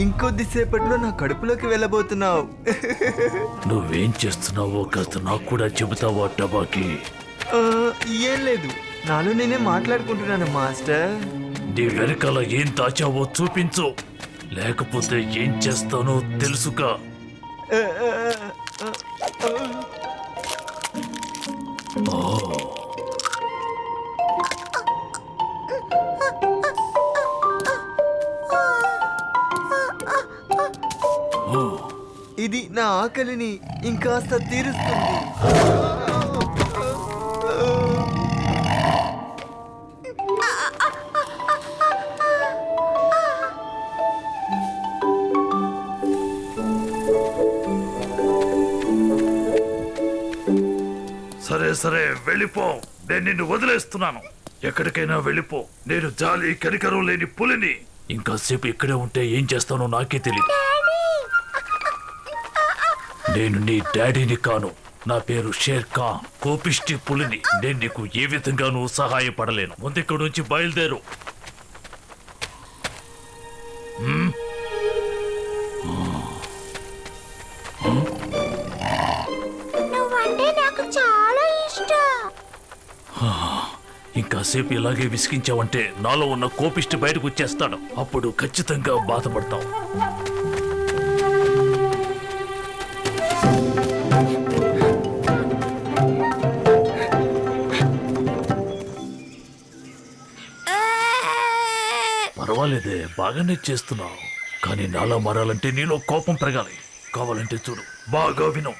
ఇంకొద్దిసేపట్లో నా కడుపులోకి వెళ్ళబోతున్నావు. నువ్వేం చేస్తున్నావో కాస్త నాకు కూడా చెబుతావా టబాకి ఏం లేదు. నాలో నేనే మాట్లాడుకుంటున్నాను మాస్టర్. నీ వెనకాల ఏం దాచావో చూపించు. లేకపోతే ఏం చేస్తానో తెలుసుగా ఆ. ఓ, ఆకలిని ఇంకాస్త తీరుస్తుంది. సరే సరే వెళ్ళిపో. నేను నిన్ను వదిలేస్తున్నాను. ఎక్కడికైనా వెళ్ళిపో. నేను జాలి కనికరం లేని పులిని. ఇంకాసేపు ఇక్కడే ఉంటే ఏం చేస్తానో నాకే తెలియదు నేను నీ డాడీని కాను. నా పేరు షేర్ ఖాన్ కోపిష్టి పులిని. నేను నీకు ఏ విధంగానూ సహాయపడలేను. ముందు ఇక్కడి నుంచి బయలుదేరు నువ్వంటే నాకు చాలా ఇష్టం. ఇంకాసేపు ఇలాగే విసిగించావంటే నాలో ఉన్న కోపిష్టి బయటకు వచ్చేస్తాడు అప్పుడు ఖచ్చితంగా బాధపడతావు పర్వాలేదే బాగానే చేస్తున్నావు. కానీ నాలా మారాలంటే నీలో కోపం పెరగాలి. కావాలంటే చూడు బాగా విను.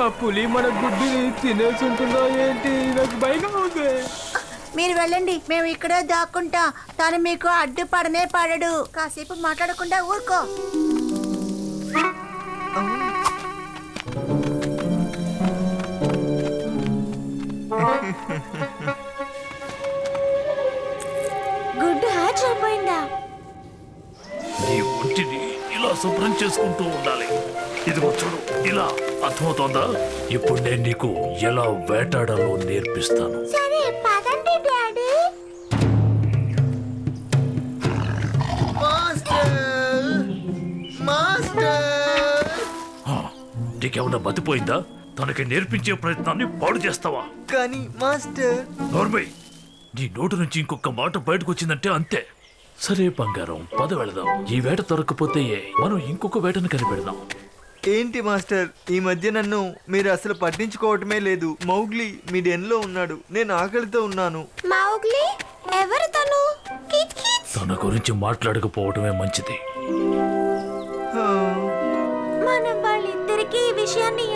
ఆ పులి మన గుడ్డిని తినేసి ఉంటుందో ఏంటి? నాకు భయంగా ఉంది. మీరు వెళ్ళండి మేము ఇక్కడే దాక్కుంటాం. తను మీకు అడ్డుపడనే పడడు. కాసేపు మాట్లాడకుండా ఊరుకో. గుడ్డు హ్యాచ్ అయిపోయిందా నీ ఒంటిని ఇలా శుభ్రం చేసుకుంటూ ఉండాలి. ఇదిగో చూడు ఇలా అర్థమవుతోందా? ఇప్పుడు నేను నీకు ఎలా వేటాడాలో నేర్పిస్తాను. సరే పదండి డాడీ. మాస్టర్! మాస్టర్! హా, నీకేమన్నా మతిపోయిందా? తనకి నేర్పించే ప్రయత్నాన్ని పాడు చేస్తావా? కానీ మాస్టర్. నోర్మై నీ నోటు నుంచి ఇంకొక మాట బయటకు వచ్చిందంటే అంతే. సరే బంగారం పద వెళదాం. ఈ వేట దొరకపోతే మనం ఇంకొక వేటను కనిపెడదాం. ఏంటి మాస్టర్? ఈ మధ్య నన్ను మీరు అసలు పట్టించుకోవటమే లేదు. మౌగ్లీ మీ డెన్లో ఉన్నాడు. నేను ఆకలితో ఉన్నాను. మౌగ్లీ ఎవరు తను? గురించి మాట్లాడకపోవడమే మంచిది. హా, మనం వాళ్ళిద్దరికి ఈ విషయాన్ని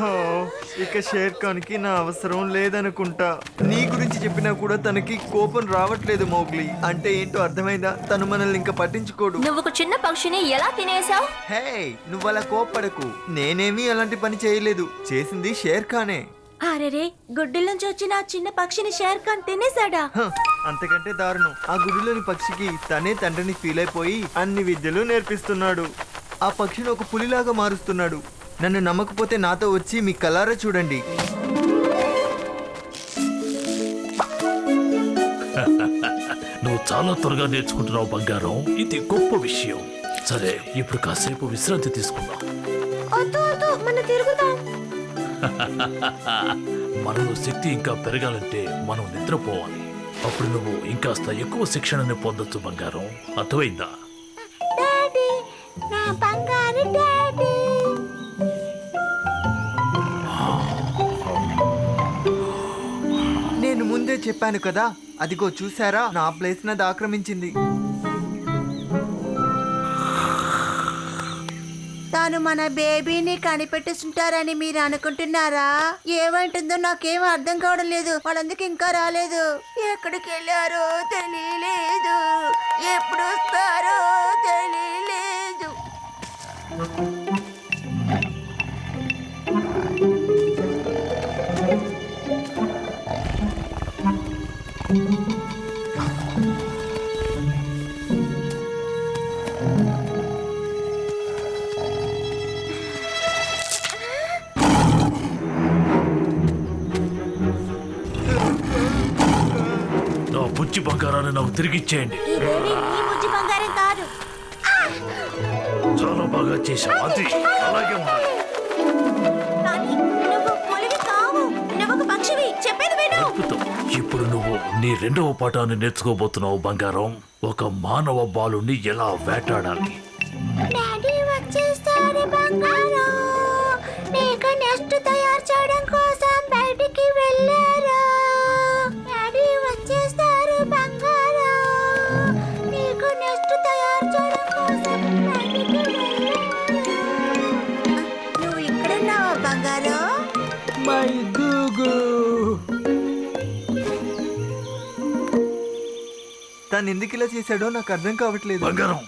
ఇక షేర్ ఖాన్కి నా అవసరం లేదనుకుంటా. నీ గురించి చెప్పినా కూడా తనకి కోపం రావట్లేదు మౌగ్లీ. అంటే ఏంటో అర్థమైందా? తను మనల్ని ఇంకా పట్టించుకోడు. నువ్వు ఒక చిన్న పక్షిని ఎలా తినేసావు హే నువ్వు అలా కోప్పడకు. నేనేమీ అలాంటి పని చేయలేదు. చేసింది షేర్ ఖానే. అరెరే గుడ్డిల నుంచి వచ్చిన ఆ చిన్న పక్షిని షేర్ ఖాన్ తినేశాడా? హ, అంతకంటే దారుణం. ఆ గుడిలోని పక్షికి తనే తండ్రిని ఫీల్ అయిపోయి అన్ని విద్యలు నేర్పిస్తున్నాడు. ఆ పక్షిని ఒక పులిలాగా మారుస్తున్నాడు. నన్ను నమ్మకపోతే నాతో వచ్చి మీ కలారా చూడండి. నువ్వు చాలా త్వరగా నేర్చుకుంటున్నావు బంగారం. ఇది గొప్ప విషయం. సరే ఇప్పుడు కాసేపు విశ్రాంతి తీసుకుందాం. మనలో శక్తి ఇంకా పెరగాలంటే మనం నిద్రపోవాలి. అప్పుడు నువ్వు ఇంకాస్త ఎక్కువ శిక్షణని పొందొచ్చు బంగారం. అర్థమైందా? డాడీ నా బంగారు డాడీ. ముందే చెప్పాను కదా. అదిగో చూసారా నా ప్లేస్ నది ఆక్రమించింది. తాను మన బేబీని కనిపెట్టిస్తుంటారని మీరు అనుకుంటున్నారా? ఏమంటుందో నాకేం అర్థం కావడం లేదు. వాళ్ళందుకు ఇంకా రాలేదు. ఎక్కడికి వెళ్ళారో తెలియలేదు ఎప్పుడు వస్తారో తెలియలేదు బంగారాన్ని నాకు తిరిగి ఇచ్చేయండి. చాలా బాగా చేశావు అది అలాగే ఉండాలి అద్భుతం. ఇప్పుడు నువ్వు నీ రెండవ పాఠాన్ని నేర్చుకోబోతున్నావు బంగారం. ఒక మానవ బాలుని ఎలా వేటాడాలి? డాడీ వచ్చేస్తారు బంగారం. నీకు నెక్స్ట్ తను ఎందుకు ఇలా చేశాడో నాకు అర్థం కావట్లేదు. బంగారం.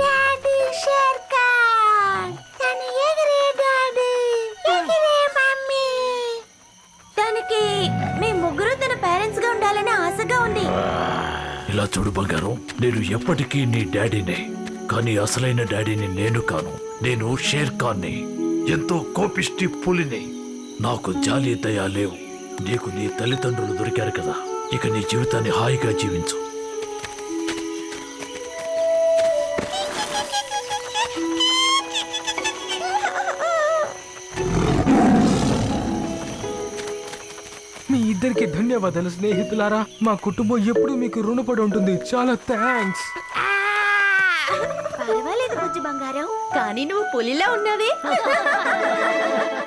డాడీ షేర్ ఖాన్ తను ఎగిరే డాడీ ఎగిరే మమ్మీ తనకి మీ ముగ్గురు తన పేరెంట్స్గా ఉండాలని ఆశగా ఉంది. ఇలా చూడు బంగారం నేను ఎప్పటికీ నీ డాడీనే కానీ అసలైన డాడీని నేను కాను. నేను షేర్ ఖాన్ని ఎంతో కోపిష్టి పులిని. నాకు జాలి దయా లేవు నీకు నీ తల్లిదండ్రులు దొరికారు కదా. ఇక నీ జీవితాన్ని హాయిగా జీవించు. మీ ఇద్దరికి ధన్యవాదాలు స్నేహితులారా. మా కుటుంబం ఎప్పుడూ మీకు రుణపడి ఉంటుంది. చాలా థ్యాంక్స్. పర్వాలేదు బుజ్జు బంగారం. కానీ నువ్వు పులిలా ఉన్నావే.